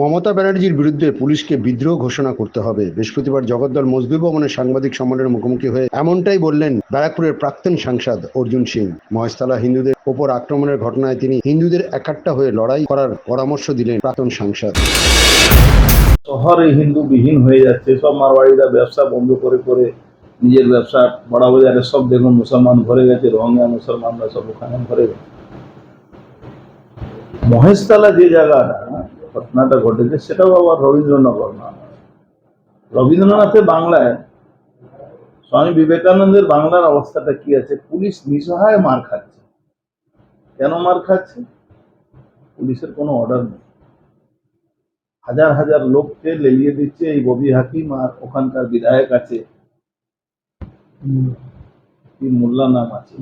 মমতা ব্যানার্জির বিরুদ্ধে পুলিশকে বিদ্রোহ ঘোষণা করতে হবে। বৃহস্পতিবার জগদ্দল মসজিদ ভবনে সাংবাদিক সম্মেলনের মুখোমুখি হয়ে এমনটাই বললেন ব্যারাকপুরের প্রাক্তন সাংসদ অর্জুন সিং। মহেশতলা হিন্দুদের ওপর আক্রমণের ঘটনায় তিনি হিন্দুদের একাট্টা হয়ে লড়াই করার পরামর্শ দিলেন প্রাক্তন সাংসদ। শহরে হিন্দু বিহীন হয়ে যাচ্ছে, সব মারবাড়িরা ব্যবসা বন্ধ করে করে নিজের ব্যবসা বড়া বাজারে সব দেখুন মুসলমান ভরে গেছে, রোহিঙ্গা, মুসলমানরা সব ওখানে ভরে গেছে। মহেশতলা যে জায়গাটা ঘটনাটা ঘটেছে সেটাও আবার রবীন্দ্রনগর না। রবীন্দ্রনাথের বাংলায় স্বামী বিবেকানন্দের বাংলার অবস্থাটা কি আছে? পুলিশ নিসহায় মার খাচ্ছে। কেন মার খাচ্ছে? পুলিশের কোনো অর্ডার নেই। হাজার হাজার লোককে লেলিয়ে দিচ্ছে এই ববি হাকিম আর ওখানকার বিধায়ক আছে। কি মোল্লা নাম আছে?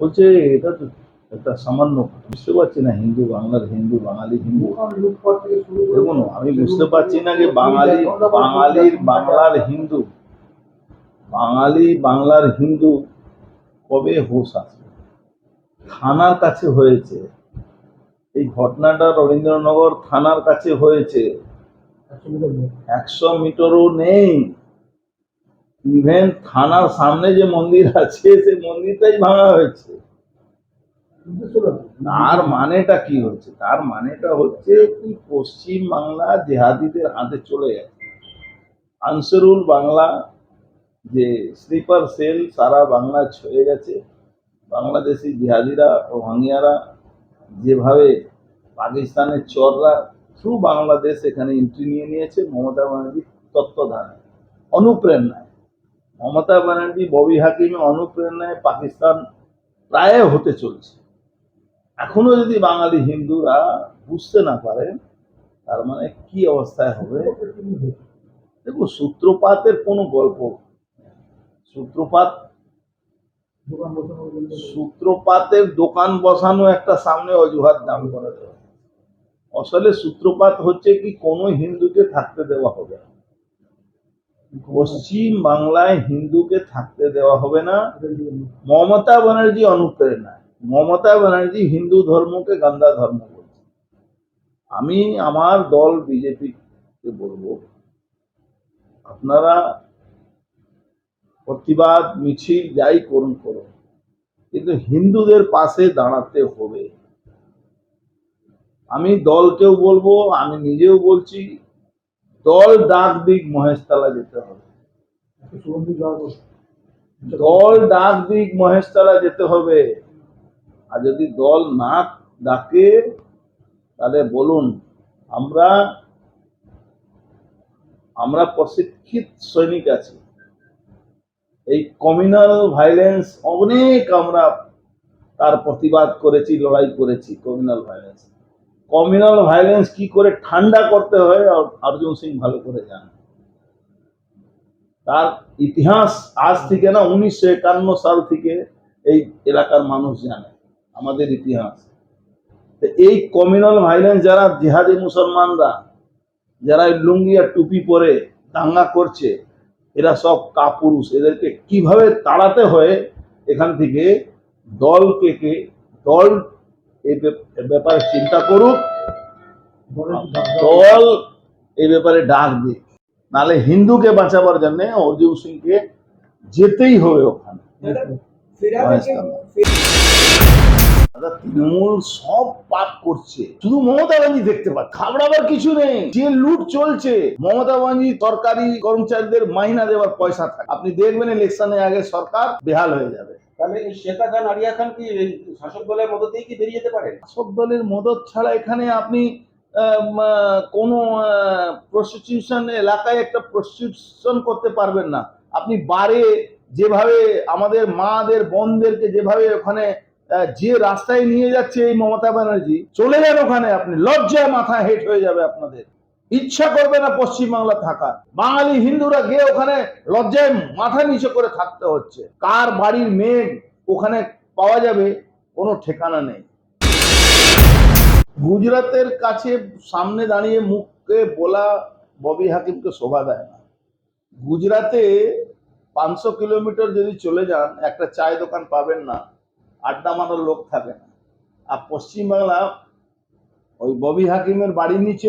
বলছে এটা তো একটা সামান্য বুঝতে পারছি না হিন্দু, বাংলার হিন্দু, বাঙালি হিন্দু। দেখুন, আমি বুঝতে পারছি না যে বাঙালি, বাঙালির বাংলার হিন্দু, বাঙালি বাংলার হিন্দু কবে হোশ আসবে থানার কাছে হয়েছে। এই ঘটনাটা রবীন্দ্রনগর থানার কাছে হয়েছে। একশো মিটারও নেই। ইভেন থানার সামনে যে মন্দির আছে সে মন্দিরটাই ভাঙা হয়েছে। তার মানেটা কি হচ্ছে? তার মানেটা হচ্ছে কি পশ্চিম বাংলা জেহাদিদের হাতে চলে যাচ্ছে আনসারুল বাংলা যে স্লিপার সেল, সারা বাংলা ছয়ে গেছে। বাংলাদেশি জিহাদিরা রোহাঙ্গিয়ারা যেভাবে পাকিস্তানের চররা থ্রু বাংলাদেশ এখানে এন্ট্রি নিয়ে নিয়েছে, মমতা ব্যানার্জি তত্ত্বাবধানে। অনুপ্রেরণায়। মমতা ব্যানার্জি, ববি হাকিমের অনুপ্রেরণায় পাকিস্তান প্রায় হতে চলছে। এখনও যদি বাঙালি হিন্দুরা বুঝতে না পারে, তার মানে কি অবস্থায় হবে? দেখো, সূত্রপাতের কোনো গল্প সূত্রপাত, সূত্রপাতের দোকান বসানো একটা সামনে অজুহাত দাম করে দেওয়া। আসলে সূত্রপাত হচ্ছে কি, কোনো হিন্দুকে থাকতে দেওয়া হবে না। পশ্চিম বাংলায় হিন্দুকে থাকতে দেওয়া হবে না। মমতা ব্যানার্জি অনুপ্রেরণা। মমতা ব্যানার্জি হিন্দু ধর্মকে গান্দা ধর্ম বলছে। আমি আমার দল বিজেপিকে বলব আপনারা প্রতিবাদ মিছিল যাই করুন করুন। কিন্তু হিন্দুদের পাশে দাঁড়াতে হবে। আমি দলকেও বলব আমি নিজেও বলছি দল ডাক দিক মহেশতলা যেতে হবে। দল ডাক দিক মহেশতলা যেতে হবে। আর যদি দল না ডাকে, তাহলে বলুন, আমরা আমরা প্রশিক্ষিত সৈনিক আছি। এই কমিউনাল ভাইলেন্স অনেক আমরা তার প্রতিবাদ করেছি, লড়াই করেছি কমিউনাল ভাইলেন্স কমিউনাল ভাইলেন্স কি করে ঠান্ডা করতে হয়, অর্জুন সিং ভালো করে জানে তার ইতিহাস আজ থেকে না উনিশশো একান্ন সাল থেকে এই এলাকার মানুষ জানে। আমাদের ইতিহাস। এই কমিউনাল ভাইলেন্স যারা জিহাদি মুসলমানরা যারা লুঙ্গি আর টুপি পরে দাঙ্গা করছে এরা সব কাপুরুষ। এদেরকে কীভাবে তাড়াতে হয় এখান থেকে দলকে কে দল এই ব্যাপারে চিন্তা করুক দল এই ব্যাপারে ডাক দিক। নালে হিন্দুকে বাঁচাবার জন্য অর্জুন সিংকে যেতেই হবে ওখানে। দাদা তৃণমূল সব পাপ করছে। শুধু মমতা ব্যানার্জি দেখতে পাচ্ছে। খাবড়াবার কিছু নেই। যে লুট চলছে মমতা ব্যানার্জি সরকারি কর্মচারীদের মাইনা দেওয়ার পয়সা থাকে। আপনি দেখবেন ইলেকশনের আগে সরকার বেহাল হয়ে যাবে। তাহলে শেখা খান আরিয়া খান কি এই শাসক দলের মদতেই কি বেরিয়ে যেতে পারে? শাসক দলের মদত ছাড়া এখানে আপনি কোনো প্রস্টিটিউশন এলাকায় একটা প্রস্টিটিউশন করতে পারবেন না। আপনি বারে যেভাবে আমাদের মাদের বোনদেরকে যেভাবে ওখানে যে রাস্তায় নিয়ে যাচ্ছে এই মমতা ব্যানার্জি, চলে যান ওখানে আপনি। লজ্জায় মাথা হেট হয়ে যাবে আপনাদের। ইচ্ছা করবে না পশ্চিমবাংলা থাকা বাঙালি হিন্দুরা গিয়ে ওখানে লজ্জায় মাথা নিচে করে থাকতে হচ্ছে। কার বাড়ির মেয়ে ওখানে পাওয়া যাবে, কোনো ঠিকানা নেই। গুজরাতের কাছে সামনে দাঁড়িয়ে মুখকে বলা ববি হাকিমকে শোভা দেয় না। গুজরাতে পাঁচশো কিলোমিটার যদি চলে যান, একটা চায় দোকান পাবেন না। আড্ডা মারার লোক থাকে না। আর পশ্চিমবাংলা ওই ববি হাকিমের বাড়ির নিচে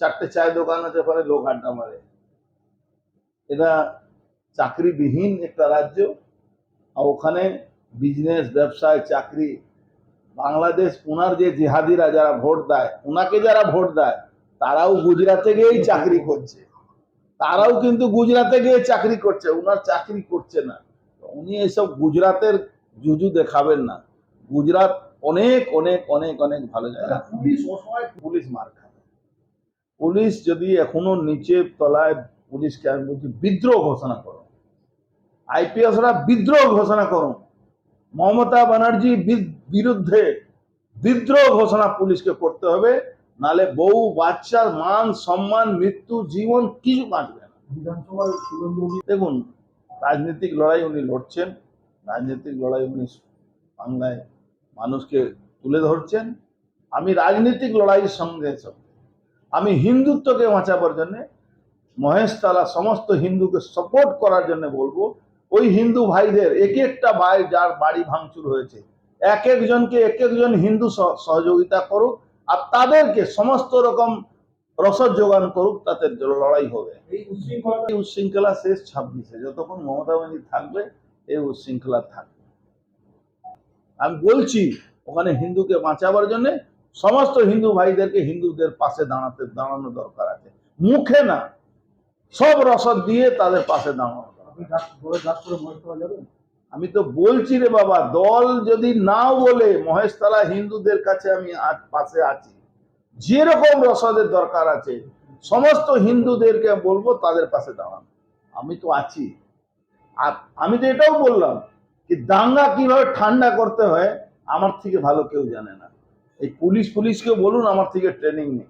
চারটে চায়ের দোকান আছে, ওখানে লোক আড্ডা মারে। এটা চাকরিবিহীন একটা রাজ্য, আর ওখানে বিজনেস ব্যবসায়, চাকরি। বাংলাদেশ ওনার যে জিহাদিরা যারা ভোট দেয় ওনাকে যারা ভোট দেয়, তারাও গুজরাটে গিয়েই চাকরি করছে। তারাও কিন্তু গুজরাটে গিয়ে চাকরি করছে ওনার চাকরি করছে না। উনি এসব গুজরাটের জুজু দেখাবেন না। গুজরাট অনেক অনেক অনেক অনেক ভালো জায়গা। পুলিশ পুলিশ মার পুলিশ যদি এখনও নিচে তলায় পুলিশকে আমি বলছি বিদ্রোহ ঘোষণা করো। আইপিএসরা বিদ্রোহ ঘোষণা করো মমতা ব্যানার্জি বিরুদ্ধে বিদ্রোহ ঘোষণা পুলিশকে করতে হবে। নালে বউ বাচ্চার মান সম্মান মৃত্যু জীবন কিছু বাঁচবে না। দেখুন রাজনৈতিক লড়াই উনি লড়ছেন। রাজনৈতিক লড়াই উনি বাংলায় মানুষকে তুলে ধরছেন। আমি রাজনৈতিক লড়াইয়ের সঙ্গে সঙ্গে আমি হিন্দুত্বকে বাঁচাবার জন্য মহেশতলা সমস্ত হিন্দুকে সাপোর্ট করার জন্য বলব, ওই হিন্দু ভাইদের, এক একটা ভাই যার বাড়ি ভাঙচুর হয়েছে, এক একজনকে এক একজন হিন্দু সহ- সহযোগিতা করুক আর তাদেরকে সমস্ত রকম রসদ যোগান করুক, তাতে লড়াই হবে। এই উশৃঙ্খলা শেষ ছাব্বিশে, যতক্ষণ মমতা ব্যানার্জি থাকবে এই উচ্ছৃঙ্খলা থাকবে। আমি বলছি ওখানে হিন্দুকে বাঁচাবার জন্য সমস্ত হিন্দু ভাইদেরকে হিন্দুদের পাশে দাঁড়াতে দাঁড়ানো দরকার আছে। মুখে না সব রসদ দিয়ে তাদের পাশে দাঁড়ানো আমি তো বলছি রে বাবা দল যদি না বলে মহেশতলা হিন্দুদের কাছে আমি পাশে আছি। যেরকম রসদের দরকার আছে সমস্ত হিন্দুদেরকে বলব তাদের পাশে দাঁড়ান। আমি তো আছি। আমি তো এটাও বললাম যে দাঙ্গা কীভাবে ঠান্ডা করতে হয় আমার থেকে ভালো কেউ জানে না। এই পুলিশ পুলিশকে বলুন আমার থেকে ট্রেনিং নেই।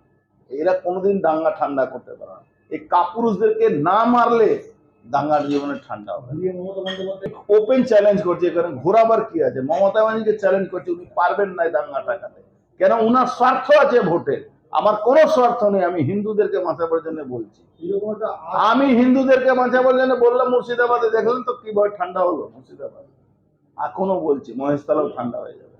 এরা কোনোদিন দাঙ্গা ঠান্ডা করতে পারে না। এই কাপুরুষদেরকে না মারলে দাঙ্গার জীবনে ঠান্ডা হবে ওপেন চ্যালেঞ্জ করছে কারণ ঘোরাবার কি আছে? মমতা ব্যানার্জিকে চ্যালেঞ্জ করছে উনি পারবেন না দাঙ্গা টাকাতে কেন? উনার স্বার্থ আছে ভোটে। আমার কোনো স্বার্থ নেই আমি হিন্দুদেরকে বাঁচাবার জন্য বলছি। আমি হিন্দুদেরকে বাঁচাবার জন্য বললাম মুর্শিদাবাদে দেখলেন তো কি কীভাবে ঠান্ডা হলো মুর্শিদাবাদ। এখনও বলছি মহেশতলাও ঠান্ডা হয়ে যাবে।